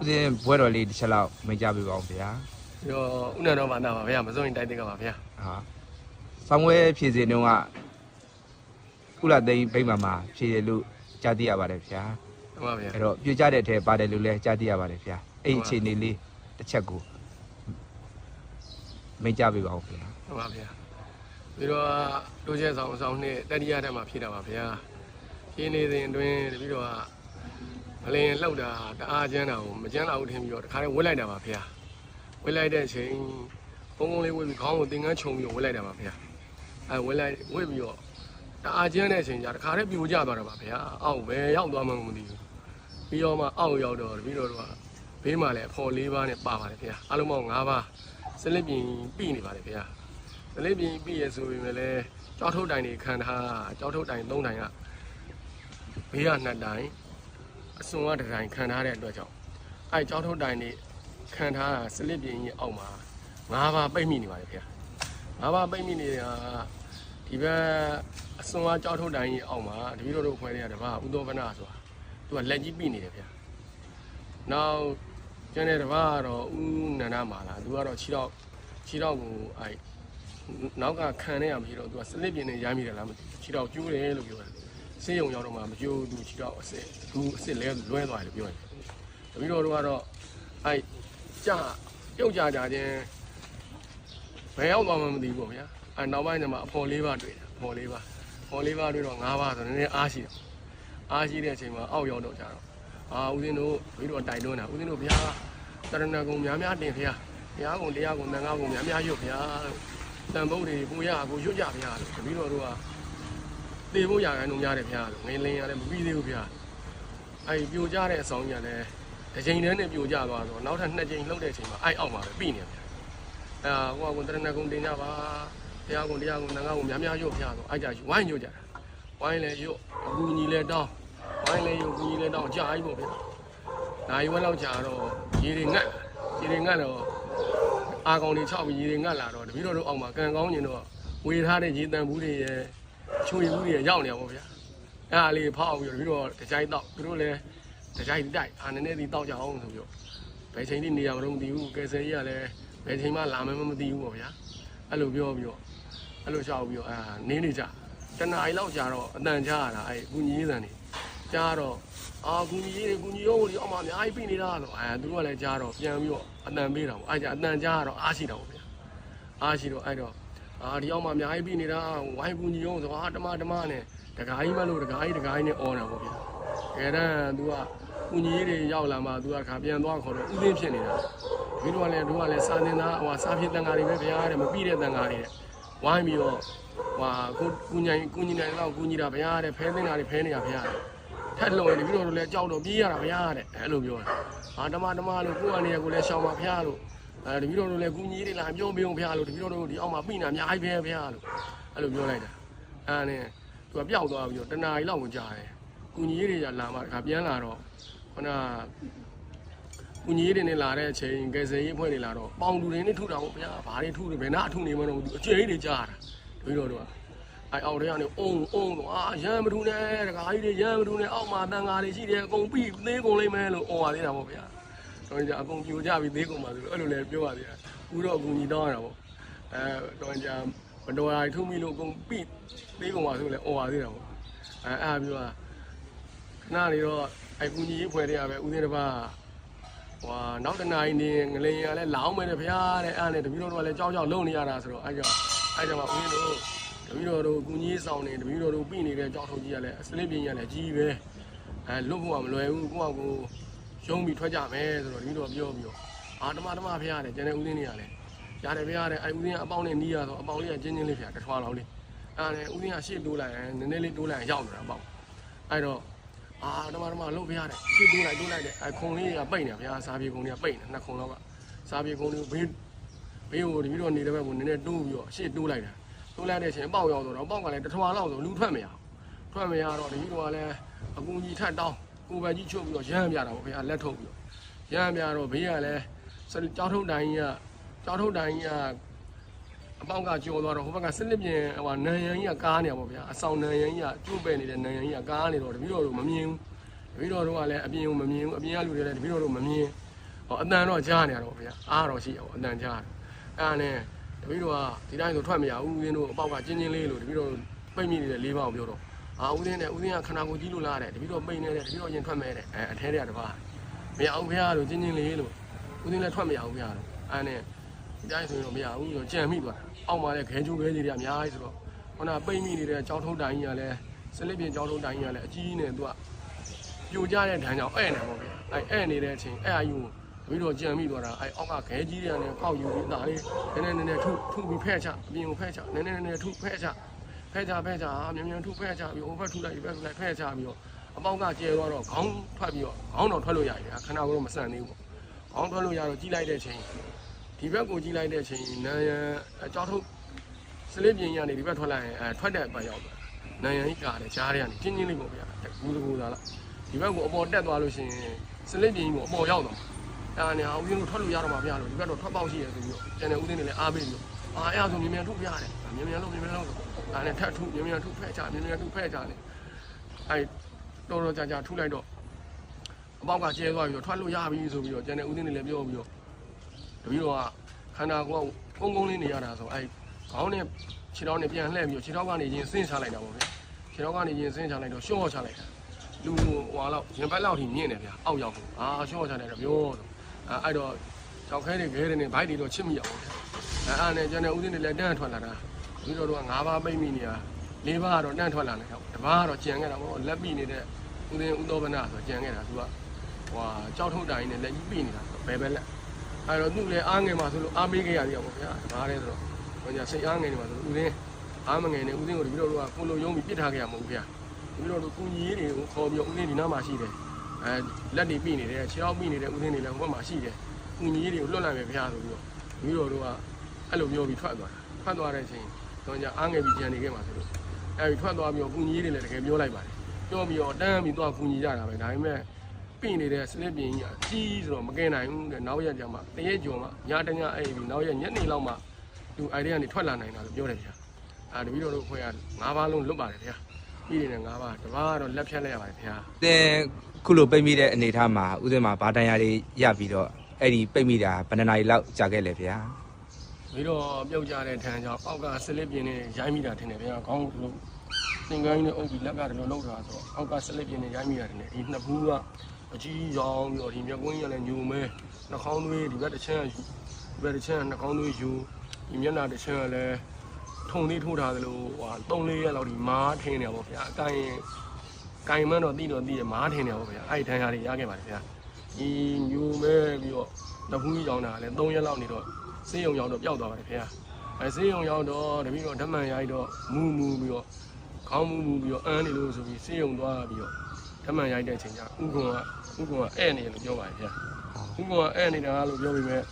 ဦးစင်းဘွဲတော်လေးတစ်ချက်လောက်မိတ်ကြပေးပါအောင်ဗျာပြီးတော့ဥနာတော်ဘာသာပါဗျာမစိုးရင်တိုက်တဲ့ကပါဗျာဟာဆောင်းဝဲဖြည့်စင်တုန်းကကုလသိန်းဗိမာန်မှာဖြည့်ရလို့ကြားသိရပါတယ်ဗျာဟုတ်ပါဗျာအဲ့တော့ပြကြတဲ့အထက်ပါတယ်လို့လည်းကြားသိရပါတယ်ဗျာအဲ့ဒီအခြေအနေလေးတစ်ချက်ကိုမိတ်ကြပေးပါအောင်ဗျာဟုတ်ပါဗျာပြီးတော့တိုးချက်ဆောင်ဆောင်နဲ့တတိယတက်မှာဖြစ်တာပါဗျာရှင်းနေစဉ်အတွင်းတပြီးတော့ မလင်းလှုပ်တာတအားကျန်းတာကိုမကျန်းလာဘူးထင်ပြီးတော့တခါတည်းဝှက်လိုက်တာပါဗျာဝှက်လိုက်တဲ့အချိန်ကုန်းကုန်းလေးဝှက်ပြီးခေါင်းကိုသင်္ကန်းခြုံပြီးတော့ဝှက်လိုက်တာပါဗျာအဲဝှက်လိုက်ဝှက်ပြီးတော့တအားကျန်းတဲ့အချိန်ကျတခါတည်းပြိုကျသွားတာပါဗျာအောက်ပဲရောက်သွားမှမသိဘူးပြီးတော့မှအောက်ရောက်တော့တပြီးတော့တော့ဘေးမှာလည်းအဖော်၄ပါးနဲ့ပါပါတယ်ဗျာအလုံးပေါင်း၅ပါးစလစ်ပြင်ပြီးနေပါတယ်ဗျာ။ဒလေးပြင်ပြီးရဆိုပေမဲ့လည်းကြောက်ထုတ်တိုင်တွေခံထားကြောက်ထုတ်တိုင်၃တိုင်ကဘေးကနှစ်တိုင် အစွန်ကတစ်တိုင်ခံထားတဲ့အတွက်ကြောင့်အဲကြောက်ထုတ်တိုင်တွေခံထားတာစလစ်ပြင်ကြီးအောက်မှာ၅ပါးပိတ်မိနေပါတယ်ခင်ဗျာ။၅ပါးပိတ်မိနေတာဒီဘက်အစွန်ကကြောက်ထုတ်တိုင်ကြီးအောက်မှာတပည့်တော်တို့ခွဲတဲ့ကတပါဥသောဗနာဆိုတာသူကလက်ကြီးပိနေတယ်ဗျာ။နောက်ကျန်တဲ့တပါကတော့ဥနန္ဒမာလာသူကတော့ခြေတော့ခြေတော့ကိုအဲနောက်ကခံနေရမရှိတော့သူကစလစ်ပြင်းနေရိုင်းမိတယ်လားမသိဘူးခြေတော့ကျိုးတယ်လို့ပြောတယ် ဆေးရုံရောက်တော့မှမကျိုးသူခြေတော့အစ်စ်သူအစ်စ်လဲလွဲသွားတယ်လို့ပြောတယ်တပီတော့တို့ကတော့အဲကြာပြုတ်ကြကြချင်းဘယ်ရောက်သွားမှမသိဘူးပေါ့ဗျာအဲနောက်ပိုင်းကျမှအဖော်လေးပါတွေ့တယ်အဖော်လေးပါအဖော်လေးပါတွေ့တော့၅ပါးဆိုတော့နည်းနည်းအားရှိတယ်အားရှိတဲ့အချိန်မှာအောက်ရောက်တော့ကြတော့အာဦးဇင်းတို့ဘီတော့တိုင်တွန်းတာဦးဇင်းတို့ဗျာတရဏဂုံများများတင်ဖျားဘုရားကုံတရားကုံသံဃာကုံများများရွတ်ဖျားလို့တန်ဖို့တွေကိုရကိုရွတ်ကြဖျားလို့တပီတော်တို့က တေဖို့ရခိုင်းလို့များတယ်ဖျားလို့ငင်းလင်းရတယ်မပြီးသေးဘူးဖျားအဲ့ပြိုကြတဲ့အဆောင်ကြီးကလည်းတစ်ချိန်တည်းနဲ့ပြိုကြသွားတော့နောက်ထပ်နှစ်ချိန်လှုပ်တဲ့အချိန်မှာအဲ့အောက်မှာပဲပြီးနေဖျားအဲဟိုကကိုတရဏဂုံတင်ကြပါဘုရားကုံတရားကုံသံဃာကုံများများရွတ်ဖျားဆိုအဲ့ကြဝိုင်းရွတ်ကြတာဝိုင်းလည်းရွတ်အကူညီလည်းတောင်းဝိုင်းလည်းရွတ်ကူညီလည်းတောင်းကြာကြီးပေါ့ဗျာနိုင်ဝက်လောက်ကြာတော့ရေတွေငတ်ရေတွေငတ်တော့အာကောင်တွေ၆ပြီးရေတွေငတ်လာတော့တပည့်တော်တို့အောက်မှာကံကောင်းကျင်တော့ဝေထားတဲ့ရေတန်ဘူးတွေရဲ့ ချွေဘူးတွေရဲ့ရောက်နေအောင်ဗျာအဲ့အားလေးဖောက်ပြီးတော့တပည့်တော်တကြိုက်တော့သူတို့လည်းတကြိုက်တိုက်အာနည်းနည်းဒီတောက်ကြအောင်ဆိုပြီးတော့ဘယ်ချိန်ထိနေရမလို့မသိဘူးကယ်ဆယ်ကြီးကလည်းဘယ်ချိန်မှလာမယ်မသိဘူးပေါ့ဗျာအဲ့လိုပြောပြီးတော့အဲ့လိုရှောက်ပြီးတော့အာနင်းနေကြတနားရီလောက်ကြာတော့အတန်ကြားရတာအဲ့ကုညီရေးဆန်နေကြားတော့အာကုညီရေးတွေကုညီရောတွေအောက်မှာအများကြီးပြနေတာလို့အဲသူတို့ကလည်းကြားတော့ပြန်ပြီးတော့အတန်ပေးတာပေါ့အဲ့ကြအတန်ကြားတော့အားရှိတာပေါ့ဗျာအားရှိတော့အဲ့တော့ အာဒီအောက်မှာအများကြီးပြနေတာဝိုင်းကုညီရောဆိုအာတမတမနဲ့တကားကြီးမလို့တကားကြီးတကားကြီးနဲ့အော်တာပေါ့ဗျာကဲတော့သူကကုညီရေးတွေရောက်လာမှသူကခါပြန်သွားခေါ်တော့ဥသိဖြစ်နေတာဒီလိုကလည်းတို့ကလည်းစာသင်သားဟိုစာဖြစ်တန်ဃာတွေပဲဗျာတဲ့မပြီးတဲ့တန်ဃာတွေတဲ့ဝိုင်းပြီးတော့ဟွာကိုကုညီကုညီနိုင်တော့ကုညီတာဗျာတဲ့ဖဲသင်္ဃာတွေဖဲနေတာဗျာတဲ့ထက်လုံရင်ပြီးတော့လည်းကြောက်တော့ပြေးရတာဗျာတဲ့အဲ့လိုပြောတယ်။ဟာဓမ္မဓမ္မလို့ကိုယ့်အနေနဲ့ကိုလည်းရှောင်းပါဗျာလို့ အဲတပီတော့လည်းကုညီလေးလာပြောပေးအောင်ဗျာလို့တပီတော့ဒီအောက်မှာပြိနာအများကြီးပဲဗျာလို့အဲ့လိုပြောလိုက်တာ။အဲ့နဲ့သူကပျောက်သွားပြီးတော့တနားရီလောက်ဝင်ကြတယ်။ကုညီလေးတွေကလာမှတခါပြန်လာတော့ခုနကုညီလေးတွေနဲ့လာတဲ့အချိန်ကယ်ဆယ်ရေးအဖွဲ့တွေလာတော့ပေါင်သူတွေနဲ့ထုတာပေါ့ဗျာ။ဘာတွေထုတယ်ဘယ်နာအထုနေမှတော့သူအကျဲကြီးတွေကြားတာတပီတော့တော့အဲအောက်ထဲကနေအုံအုံတော့အာရမ်းမထူနဲ့တကားကြီးတွေရမ်းမထူနဲ့အောက်မှာတန်ဃာတွေရှိတယ်အကုန်ပြီးသေးကုန်လိမ့်မယ်လို့អော်ပါသေးတာပေါ့ဗျာ တော့ကြအကုန်ပြိုကြပြီးသေးကုန်ပါဆိုလို့အဲ့လိုလည်းပြောပါသေးတယ်ဦးတော့အကူကြီးတောင်းရတာပေါ့အဲတော့ကြမတော်တာထုမိလို့အကုန်ပြီးသေးကုန်ပါဆိုလည်းអော်ပါသေးတာပေါ့အဲအဲ့ပြောတာခဏနေတော့အကူကြီးဖွဲ့တွေကပဲဦးသေးတစ်ပါးဟွာနောက်တနာရီနေငလင်ရလဲလောင်းမယ်တဲ့ဗျာတဲ့အဲ့နဲ့တပည့်တော်တို့ကလည်းကြောက်ကြောက်လုံနေရတာဆိုတော့အဲ့ကြောင့်အဲ့ကြောင့်ဦးသေးတို့တပီတော်တို့ကုကြီးဆောင်နေတပီတော်တို့ပြည်နေတဲ့ကြောက်ထုံကြီးကလည်းအစလစ်ပြင်းရလည်းကြီးပဲအဲလွတ်ဖို့ကမလွယ်ဘူးကိုယ့်အကို ရုံးပြီးထွက်ကြမယ်ဆိုတော့တပီတော်ပြောပြီးတော့အာဓမ္မဓမ္မဖရားတယ်ကျန်တဲ့ဦးသိန်းတွေကလည်းရတယ်ဖရားတယ်အဲဦးသိန်းကအပေါင်းနဲ့နီးရဆိုအပေါင်းလေးကကျင်းချင်းလေးဖရားတထွားလောက်လေးအဲဦးသိန်းကရှေ့တိုးလိုက်ရင်နည်းနည်းလေးတိုးလိုက်ရင်ရောက်နေတာအပေါင်းအဲတော့အာဓမ္မဓမ္မလှုပ်ဖရားတယ်ရှေ့တိုးလိုက်တိုးလိုက်တယ်အဲခုံလေးကပိတ်နေဖရားစားပြေခုံလေးကပိတ်နေနှစ်ခုံလောက်ကစားပြေခုံလေးဘေးဘေးကိုတပီတော်နေတဲ့ဘက်ကိုနည်းနည်းတိုးပြီးတော့ရှေ့တိုးလိုက်တာတိုးလိုက်တဲ့အချိန်အပေါက်ရောက်တော့အပေါက်ကလည်းတစ်ထွာလောက်ဆိုလူထွက်မရအောင်ထွက်မရတော့ဒီလိုကလည်းအကူကြီးထက်တောင်း ကိုပဲကြီးချုပ်ပြီးတော့ရမ်းပြတာပေါ့ခင်ဗျာလက်ထုတ်ပြီးတော့ရမ်းပြတော့ဘေးကလည်းကြောက်ထုတ်တိုင်းကြီးကကြောက်ထုတ်တိုင်းကြီးကအပေါက်ကကျော်သွားတော့ဟိုဘက်ကစစ်လစ်ပြင်ဟိုနန်ရန်ကြီးကကားနေပါဗျာအဆောင်နန်ရန်ကြီးကကျိုးပဲ့နေတဲ့နန်ရန်ကြီးကကားနေတော့တပည့်တော်တို့မမြင်ဘူးတပည့်တော်တို့ကလည်းအပြင်ကိုမမြင်ဘူးအပြင်ကလူတွေလည်းတပည့်တော်တို့မမြင်ဟောအတန်တော့ကြားနေရတော့ဗျာအားတော့ရှိရပေါ့အတန်ကြားတယ်အဲ့ဒါနဲ့တပည့်တော်ကဒီတိုင်းဆိုထွက်မရဘူးဦးဇင်းတို့အပေါက်ကကျင်းချင်းလေးလို့တပည့်တော်ပိတ်မိနေတဲ့လေးပါးကိုပြောတော့ အာဦးဇင်းနဲ့ဦးဇင်းကခနာကိုကြီးလို့လားတဲ့တပည့်တော်ပိတ်နေတဲ့တပည့်တော်ရင်ထွက်မဲတဲ့အဲအထဲတွေကတပါးမရဘူးဗျာလို့ကျင်းချင်းလေးလို့ဦးဇင်းလည်းထွက်မရဘူးဗျာလို့အဲ့နဲ့ဒီတိုင်းဆိုရင်တော့မရဘူးဆိုကြံမိသွားတာအောက်မှာလည်းခဲကျိုးခဲကြီးတွေအများကြီးဆိုတော့ခုနပိတ်မိနေတဲ့ကြောင်းထုံးတိုင်းကြီးကလည်းစလစ်ပြင်ကြောင်းထုံးတိုင်းကြီးကလည်းအကြီးနဲ့သူကပြိုကျတဲ့ဒဏ်ကြောင့်အဲ့နေပေါ့ဗျအဲ့အဲ့နေတဲ့အချိန်အဲ့အယူတပည့်တော်ကြံမိသွားတာအဲ့အောက်ကခဲကြီးတွေကနေကောက်ယူပြီးအသာလေးနည်းနည်းနည်းနည်းထုထုပြီးဖဲ့ချအပြင်ကိုဖဲ့ချနည်းနည်းနည်းနည်းထုဖဲ့ချ ဖဲ့ချဖဲ့ချမြန်မြန်ထုဖဲ့ချပြီးဟိုဘက်ထုလိုက်ဒီဘက်ထုလိုက်ဖဲ့ချပြီးတော့အပေါက်ကကျဲသွားတော့ခေါင်းထွက်ပြီးတော့ခေါင်းတော့ထွက်လို့ရတယ်ခဏကတော့မဆန်သေးဘူးပေါ့ခေါင်းထွက်လို့ရတော့ကြီးလိုက်တဲ့အချိန်ဒီဘက်ကိုကြီးလိုက်တဲ့အချိန်နာယံအကြောက်ထုတ်စလစ်ပြင်ရနေဒီဘက်ထွက်လိုက်ရင်အဲထွက်တဲ့ဘက်ရောက်သွားနာယံကြီးကာတယ်ကြားထဲကနေချင်းချင်းလေးပေါ့ဗျာဘူးတကူသားလားဒီဘက်ကိုအပေါ်တက်သွားလို့ရှိရင်စလစ်ပြင်းကြီးကိုအပေါ်ရောက်သွားအဲ့ဒါနဲ့ဦးရင်းတို့ထွက်လို့ရတော့မှာဗျာလို့ဒီဘက်တော့ထွက်ပေါက်ရှိရဆိုပြီးတော့ကျန်တဲ့ဦးသိန်းတွေလည်းအားပေးပြီးတော့ အာအဲ့ဒါဆိုမြင်မြန်ထုတ်ပြရတယ်မြင်မြန်လို့မြင်မြန်လို့ဒါနဲ့ထပ်ထုတ်မြင်မြန်ထုတ်ဖဲ့ချမြင်မြန်ထုတ်ဖဲ့ချတယ်အဲ့တော်တော်ကြာကြာထုတ်လိုက်တော့အပေါက်ကကျဲသွားပြီးတော့ထွက်လို့ရပြီဆိုပြီးတော့ကျန်တဲ့ဦးသိန်းတွေလည်းပြောပြီးတော့တပီတော့ခန္ဓာကိုယ်ကကုန်းကုန်းလေးနေရတာဆိုအဲ့ခေါင်းနဲ့ခြေထောက်နဲ့ပြန်လှည့်ပြီးတော့ခြေထောက်ကနေချင်းဆင်းချလိုက်တာပေါ့ဗျခြေထောက်ကနေချင်းဆင်းချလိုက်တော့ရှော့ချလိုက်တာလူဟွာလောက်ရင်ပတ်လောက်ထိမြင့်တယ်ဗျာအောက်ရောက်ဘူးအာရှော့ချတယ်တော့ပြောဆိုအဲအဲ့တော့ကြောက်ခဲတွေခဲတွေနဲ့ဘိုက်တွေတော့ချစ်မိအောင် အဲအဲ့နဲ့ကျန်တဲ့ဦးစင်းတွေလည်းတန်းထွက်လာတာပြီးတော့တော့၅ပါးပိတ်မိနေတာ၄ပါးကတော့တန်းထွက်လာတယ်ဟုတ်တပါးကတော့ကြံခဲ့တာပေါ့လက်ပိနေတဲ့ဦးစင်းဦးတော်ဗနာဆိုကြံခဲ့တာသူကဟွာကြောက်ထုတ်တိုင်းနဲ့လက်ကြီးပိနေတာဘယ်ပဲလက်အဲ့တော့သူ့လည်းအားငယ်မှာဆိုလို့အားပေးခဲ့ရသေးတယ်ပေါ့ဗျာဒါလည်းဆိုတော့ဟိုညာစိတ်အားငယ်နေမှာဆိုလို့ဦးစင်းအားမငယ်နေဦးစင်းကိုတပည့်တော်တို့ကကိုလိုယုံပြီးပြစ်ထားခဲ့ရမဟုတ်ဘူးဗျာပြီးတော့ကုညီရေးတွေကိုခေါ်ပြီးဦးစင်းဒီနားမှာရှိတယ်အဲလက်တွေပြနေတယ်ခြေထောက်ပြနေတဲ့ဦးစင်းတွေလည်းဟိုဘက်မှာရှိတယ်ကုညီရေးတွေကိုလွတ်လိုက်မယ်ဗျာဆိုပြီးတော့ပြီးတော့တို့က အဲ့လိုပြောပြီးထွက်သွားတာထွက်သွားတဲ့အချိန်တော့ညာအားငယ်ပြီးကြံနေခဲ့မှာဆိုလို့အဲဒီထွက်သွားပြီးတော့ကုညီရေးတွေလည်းတကယ်ပြောလိုက်ပါတယ်ပြောပြီးတော့တန်းပြီးတော့ကုညီကြတာပဲဒါပေမဲ့ပြနေတဲ့စလစ်ပြင်းကြီးအကြီးဆိုတော့မကင်နိုင်ဘူးတဲ့နောက်ရက်ကျမှတရက်ကျော်မှညတညအဲ့ပြီးနောက်ရက်ညနေလောက်မှသူအိုင်ဒီကနေထွက်လာနိုင်တာလို့ပြောတယ်ဗျာအဲတပီတော့တို့ခွဲရ၅ပါးလုံးလွတ်ပါတယ်ဗျာပြည်နေငါးပါးတပါးကတော့လက်ဖြတ်လိုက်ရပါတယ်ခင်ဗျာတဲ့ခုလိုပိတ်မိတဲ့အနေအထားမှာဥစဉ်မှာဗာတန်ရာတွေရပြီးတော့အဲ့ဒီပိတ်မိတာဘယ်နှစ်နာရီလောက်ကြာခဲ့လဲဗျာ ပြီးတော့ပြုတ်ကြတဲ့ထန်းကြောင့်အောက်ကဆလစ်ပြင်းနဲ့ရိုင်းမိတာထင်တယ်ဗျာခေါင်းလို့သင်္ကန်းကြီးနဲ့အုပ်ပြီးလက်ကတည်းကလှုပ်ထားဆိုတော့အောက်ကဆလစ်ပြင်းနဲ့ရိုင်းမိတာထင်တယ်ဒီနှစ်ဘူးကအကြီးရောင်ပြီးတော့ဒီမျက်ကွင်းကြီးကလည်းညူမဲနှာခေါင်းသွေးဒီဘက်တစ်ချမ်းယူဒီဘက်တစ်ချမ်းနှာခေါင်းသွေးယူဒီမျက်နှာတစ်ချမ်းကလည်းထုံသေးထိုးထားသလိုဟို3 4ရက်လောက်ဒီမားထင်းနေပါဗျာအကိုင်ကင်မန်းတော့တိတော့တိရမားထင်းနေပါဗျာအဲ့ဒီထန်းရာတွေရခဲ့ပါတယ်ဗျာဒီညူမဲပြီးတော့နှစ်ဘူးကြီးရောင်တာကလည်း3ရက်လောက်နေတော့ စေးရုံရောက်တော့ပျောက်သွားပါတယ်ခင်ဗျာအဲစေးရုံရောက်တော့တပည့်တော့ဓမ္မန်ရိုက်တော့မူးမူးပြီးတော့ခေါင်းမူးမူးပြီးတော့အန်းနေလို့ဆိုပြီးစေးရုံသွားပြီးတော့ဓမ္မန်ရိုက်တဲ့အချိန်ကျဥက္ကုံကဥက္ကုံကအဲ့နေလို့ပြောပါတယ်ခင်ဗျာဥက္ကုံကအဲ့နေတာလို့ပြောပြီးမဲ့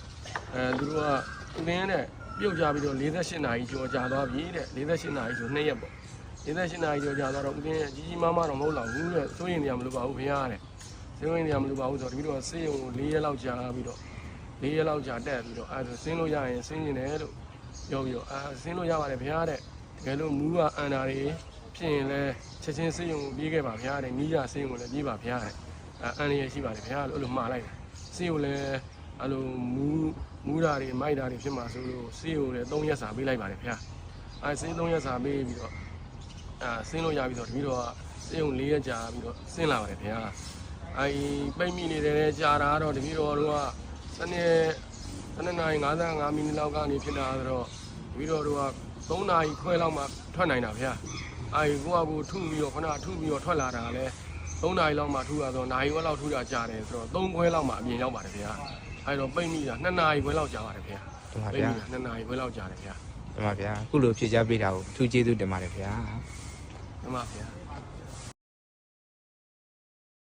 အဲသူတို့ကဥပင်းနဲ့ပြုတ်ကြပြီးတော့48နာရီကျော်ကြာသွားပြီတဲ့48နာရီဆို2ရက်ပေါ့48နာရီကျော်ကြာသွားတော့ဥပင်းကြီးကြီးမားမားတော့မဟုတ်တော့ဘူးတဲ့စိုးရင်နေရမလို့ပါဘူးခင်ဗျာတဲ့စိုးရင်နေရမလို့ပါဘူးဆိုတော့တပည့်တော့စေးရုံကို4ရက်လောက်ကြာပြီးတော့ လေးရက်လောက်ကြာတက်ပြီးတော့အဲဒါဆင်းလို့ရရင်ဆင်းနေတယ်လို့ပြောပြီးတော့အာဆင်းလို့ရပါတယ်ဗျာတဲ့တကယ်လို့မူးကအန်တာတွေဖြစ်ရင်လည်းချက်ချင်းဆေးရုံကိုပြေးခဲ့ပါဗျာတဲ့နီးရဆေးရုံကိုလည်းပြေးပါဗျာတဲ့အာအန်ရရှိပါတယ်ဗျာလို့အဲ့လိုမှားလိုက်တယ်ဆေးရုံလည်းအဲ့လိုမူးမူးတာတွေမိုက်တာတွေဖြစ်မှာဆိုလို့ဆေးရုံလည်း3ရက်စာပေးလိုက်ပါတယ်ဗျာအဲဆေး3ရက်စာပေးပြီးတော့အာဆင်းလို့ရပြီးတော့တပီတော့ဆေးရုံ4ရက်ကြာပြီးတော့ဆင်းလာပါတယ်ဗျာအဲပိတ်မိနေတယ်ကြာတာကတော့တပီတော့တို့က စနေစနေနိုင်55မိနစ်လောက်ကနေဖြစ်လာတော့တပီတော့တို့က3နာရီခွဲလောက်မှထွက်နိုင်တာဗျာအဲဒီကိုကကိုထုပြီးတော့ခဏထုပြီးတော့ထွက်လာတာကလည်း3နာရီလောက်မှထုရတော့နာရီဝက်လောက်ထုတာကြာတယ်ဆိုတော့3ခွဲလောက်မှအပြင်ရောက်ပါတယ်ဗျာအဲတော့ပိတ်မိတာ2နာရီခွဲလောက်ကြာပါတယ်ဗျာတင်ပါပိတ်ဗျာမိတာ2နာရီခွဲလောက်ကြာတယ်ဗျာတင်ပါဗျာခုလိုဖြည့်ချပေးတာကိုထူးကျေးဇူးတင်ပါတယ်ဗျာမှန်ပါဗျာ